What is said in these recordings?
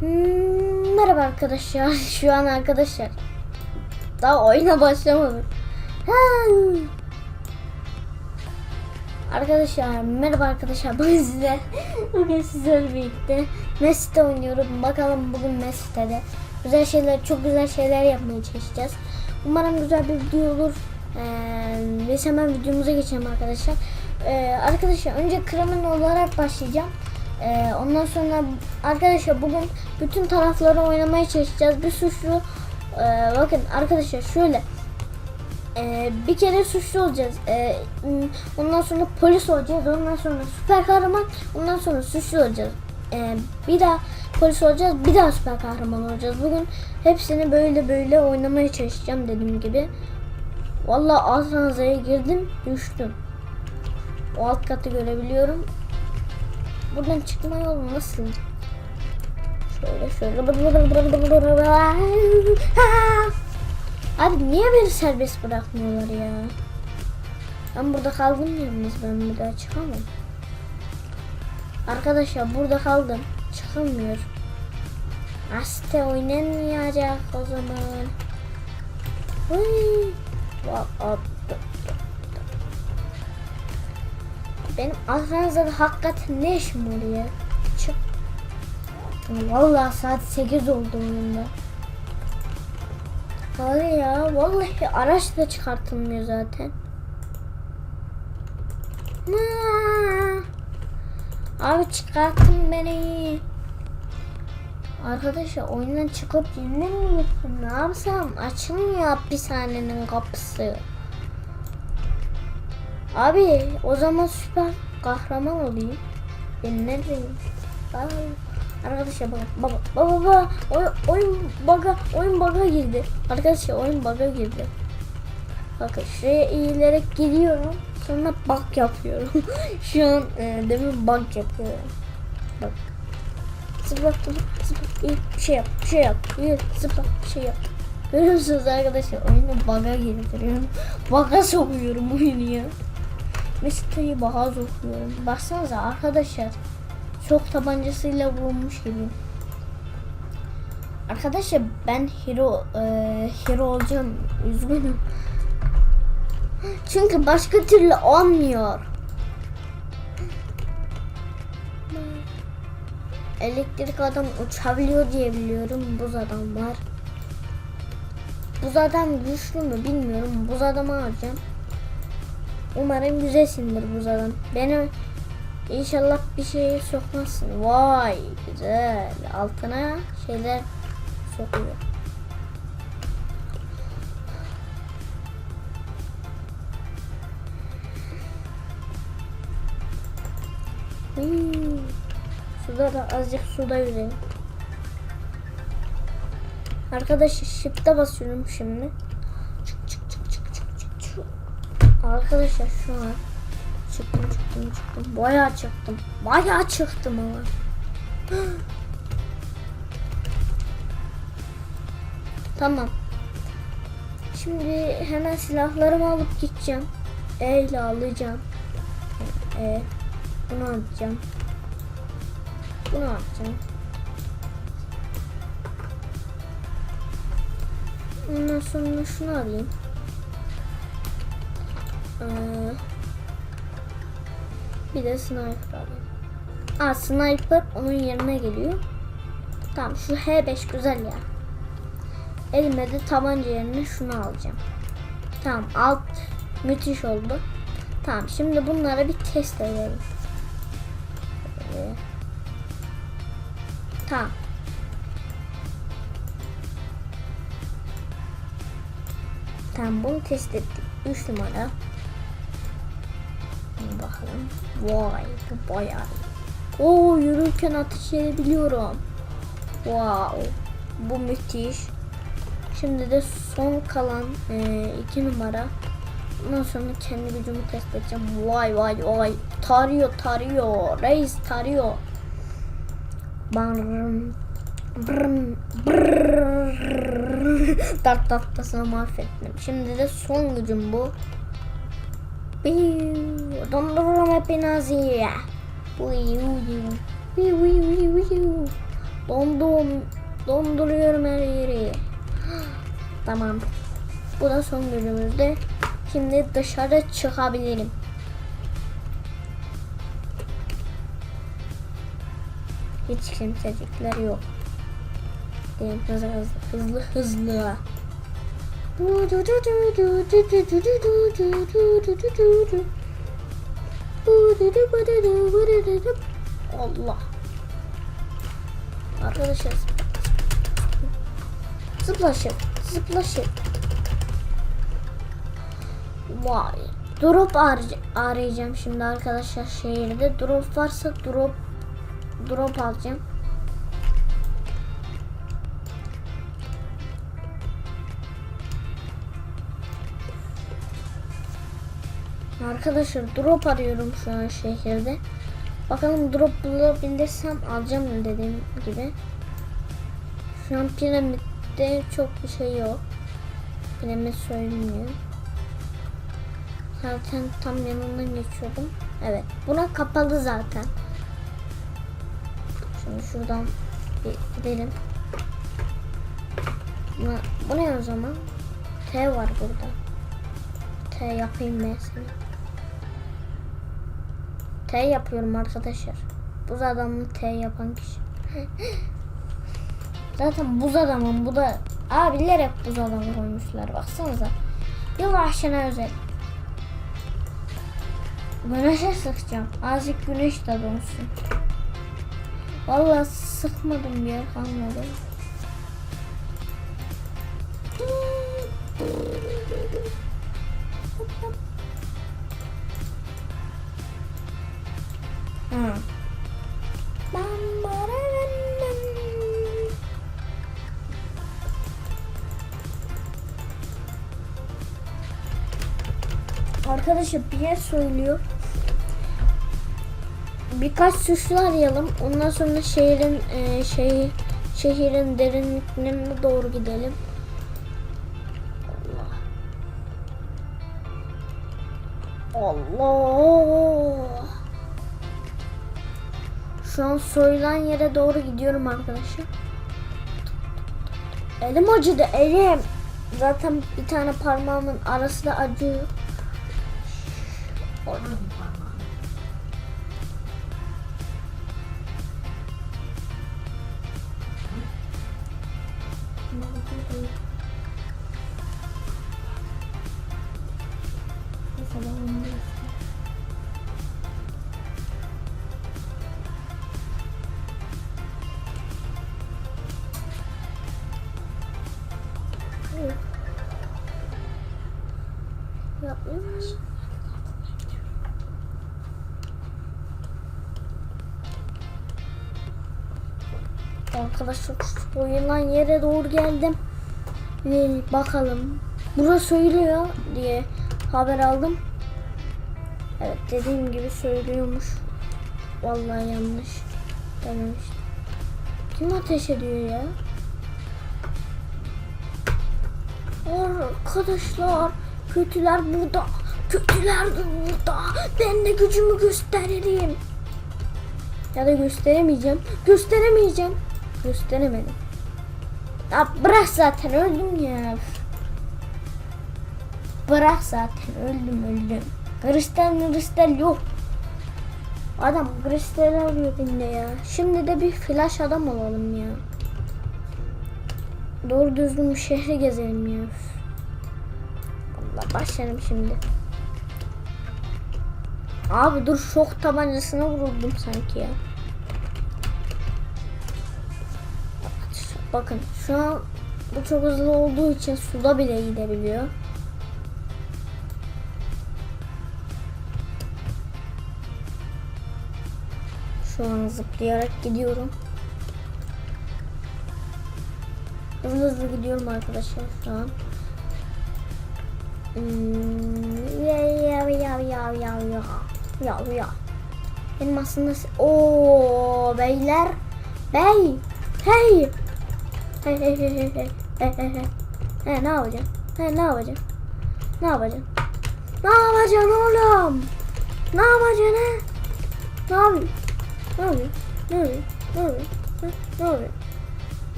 Hmm, merhaba arkadaşlar. Şu an arkadaşlar. Daha oyuna başlamadık. Ha. Arkadaşlar merhaba arkadaşlar. Bugün size bugün sizlerle birlikte Mesut'ta oynuyorum. Bakalım bugün Mesut'ta güzel şeyler, çok güzel şeyler yapmaya çalışacağız. Umarım güzel bir video olur. Ee, biz hemen videomuza geçelim arkadaşlar. Ee, arkadaşlar önce kriminal olarak başlayacağım. Ee, ondan sonra arkadaşlar bugün bütün tarafları oynamaya çalışacağız. Bir suçlu e, bakın arkadaşlar şöyle e, bir kere suçlu olacağız. E, ondan sonra polis olacağız. Ondan sonra süper kahraman. Ondan sonra suçlu olacağız. E, bir daha polis olacağız. Bir daha süper kahraman olacağız. Bugün hepsini böyle böyle oynamaya çalışacağım dediğim gibi. Vallahi alt ranzaya girdim düştüm. O alt katı görebiliyorum. Buradan çıkma yolu nasıl? Şöyle şöyle. Abi niye beni serbest bırakmıyorlar ya? Ben burada kaldım yalnız ben bir daha çıkamam. Arkadaşlar burada kaldım. Çıkamıyor. Aste oynanmayacak o zaman. Hıy. Va- Benim Aranza'da hakikaten ne işim ya? Çık. Vallahi saat 8 oldu oyunda. Hadi ya vallahi araç da çıkartılmıyor zaten. Abi çıkartın beni. Arkadaşlar oyundan çıkıp yeniden mi? Ne yapsam? Açılmıyor hapishanenin kapısı. Abi o zaman süper kahraman olayım. Ben neredeyim? Aa, Arkadaşlar bak baba baba baba oyun, oyun baga oyun baga girdi. Arkadaşlar oyun baga girdi. Bakın şuraya eğilerek gidiyorum. Sonra bug yapıyorum. Şu an e, demin bug yapıyorum. Bak. Zıpla zıpla zıpla. Şey yap şey yap. İyi, zıpla şey yap. Görüyor musunuz arkadaşlar oyunu bug'a girdiriyorum. Bug'a sokuyorum oyunu ya. Mesut'u bug'a sokuyorum. Baksanıza arkadaşlar. Çok tabancasıyla vurmuş gibi. Arkadaşlar ben hero e, hero olacağım. Üzgünüm. Çünkü başka türlü olmuyor. Elektrik adam uçabiliyor diye biliyorum. Buz adam var. Buz adam güçlü mü bilmiyorum. Buz adamı alacağım. Umarım güzelsindir buz adam. Beni İnşallah bir şey sokmazsın. Vay güzel. Altına şeyler sokuyor. Hmm. Suda da azıcık suda yüzelim. Arkadaşlar shift'e basıyorum şimdi. Çık çık çık çık çık çık çık. Arkadaşlar şu an çıktım çıktım çıktım. Bayağı çıktım. Bayağı çıktım ama. tamam. Şimdi hemen silahlarımı alıp gideceğim. E alacağım. E. Bunu alacağım. Bunu alacağım. Ondan sonra şunu alayım. Ee, bir de sniper alayım. Aa sniper onun yerine geliyor. Tamam şu H5 güzel ya. Elime de tabanca yerine şunu alacağım. Tamam alt müthiş oldu. Tamam şimdi bunlara bir test edelim. Böyle. Tamam. Tamam bunu test ettik. 3 numara. Vay bu bayağı. Oo yürürken ateş edebiliyorum. Wow. Bu müthiş. Şimdi de son kalan e, iki numara. Ondan sonra kendi gücümü test edeceğim. Vay vay vay. Tarıyor tarıyor. Reis tarıyor. Barım. Brım, brrrr. Dart tahtasını mahvettim. Şimdi de son gücüm bu. Dondurma penasıyla. Dondum. Donduruyorum her yeri. Tamam. Bu da son bölümümüzde. Şimdi dışarı çıkabilirim. Hiç kimsecikler yok. Hızlı hızlı hızlı. Allah. Arkadaşlar zıplaşın zıplaşın. Vay. Drop arayacağım, şimdi arkadaşlar şehirde. Drop varsa drop drop alacağım. Arkadaşlar drop arıyorum şu an şehirde. Bakalım drop bulabilirsem alacağım dediğim gibi. Şu an piramitte çok bir şey yok. Piramit söylemiyor. Zaten tam yanından geçiyordum. Evet. Buna kapalı zaten. Şimdi şuradan bir gidelim. Bu, bu ne o zaman? T var burada. T yapayım ben sana. T yapıyorum arkadaşlar. Buz adamını T yapan kişi. Zaten buz adamın bu da abiler hep buz adamı koymuşlar. Baksanıza. Yılbaşına özel. Güneşe sıkacağım. Azıcık güneş de donsun. Vallahi sıkmadım bir yer kalmadı. Arkadaşım yer söylüyor. Birkaç suçlu arayalım. Ondan sonra şehrin e, şey şehrin derinliklerine doğru gidelim. Allah. Allah. Şu an soyulan yere doğru gidiyorum arkadaşlar. Elim acıdı elim. Zaten bir tane parmağımın arası da acıyor. คนไม่ว่า Arkadaşlar soyulan yere doğru geldim. Ve bakalım. Burası söylüyor diye haber aldım. Evet dediğim gibi söylüyormuş. Vallahi yanlış dememiştim. Kim ateş ediyor ya? Arkadaşlar kötüler burada. Kötüler burada. Ben de gücümü gösteririm. Ya da gösteremeyeceğim. Gösteremeyeceğim. Gösteremedim. Ya bırak zaten öldüm ya. Bırak zaten öldüm öldüm. Kristal kristal yok. Adam kristal arıyor bende ya. Şimdi de bir flash adam olalım ya. Doğru düzgün şehri gezelim ya. Allah başlarım şimdi. Abi dur şok tabancasına vuruldum sanki ya. Bakın şu an bu çok hızlı olduğu için suda bile gidebiliyor. Şu an zıplayarak gidiyorum. Hızlı hızlı gidiyorum arkadaşlar şu an. Hmm, ya ya ya ya ya ya ya ya. Benim aslında o beyler bey hey He he he he he. He he he. Ne yapacaksın? He ne yapacaksın? Ne yapacaksın? Ne yapacaksın oğlum? Ne yapacaksın he? Ne yapıyorsun? Ne yapıyorsun? Ne yapıyorsun? Ne yapıyorsun? Ne yapıyorsun?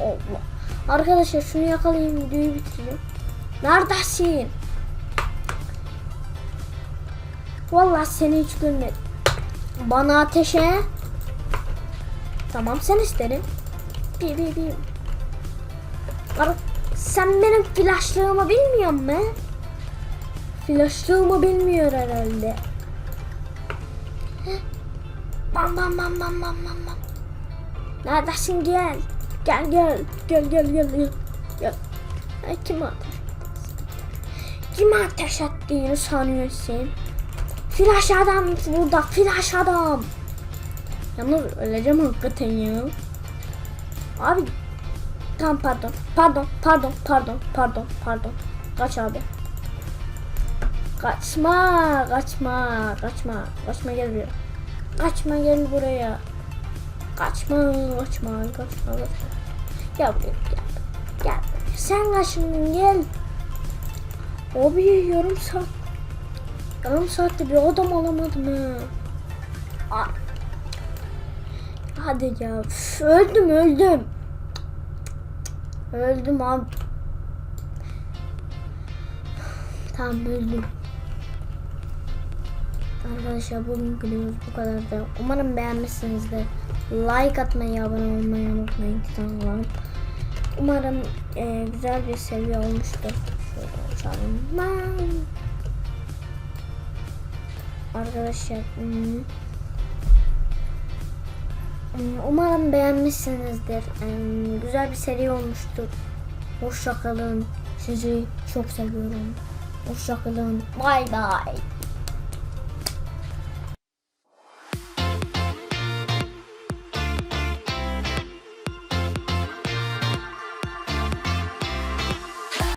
Allah. Arkadaşlar şunu yakalayayım videoyu bitireyim. Neredesin? Vallahi seni hiç görmedim. Bana ateşe. Tamam sen istedin. Bir bir bir. Ar- sen benim flaşlığımı bilmiyor musun? Flaşlığımı bilmiyor herhalde. Bam bam bam bam bam bam bam. Neredesin gel. Gel gel. Gel gel gel gel. Gel. Ay kim ateş Kim ateş ettiğini sanıyorsun? Flash adam burada. Flash adam. Yalnız öleceğim hakikaten ya. Abi. Tamam pardon. Pardon. Pardon. Pardon. Pardon. Pardon. Kaç abi. Kaçma. Kaçma. Kaçma. Kaçma gel buraya. Kaçma gel buraya. Kaçma. Kaçma. Kaçma. Kaçma. Gel buraya. Gel. Gel. Sen kaçındın gel. Abi yarım saat. Yarım saatte bir adam alamadım ha. Hadi ya. Öldüm öldüm. Öldüm abi. Tamam öldüm. Arkadaşlar bugün videomuz bu kadardı. Umarım beğenmişsinizdir. Like atmayı, abone olmayı unutmayın kanalım. Umarım e, güzel bir seviye olmuştur. Şöyle Arkadaşlar hmm, umarım beğenmişsinizdir. Güzel bir seri olmuştur. Hoşça kalın. Sizi çok seviyorum. Hoşça kalın. Bay bay.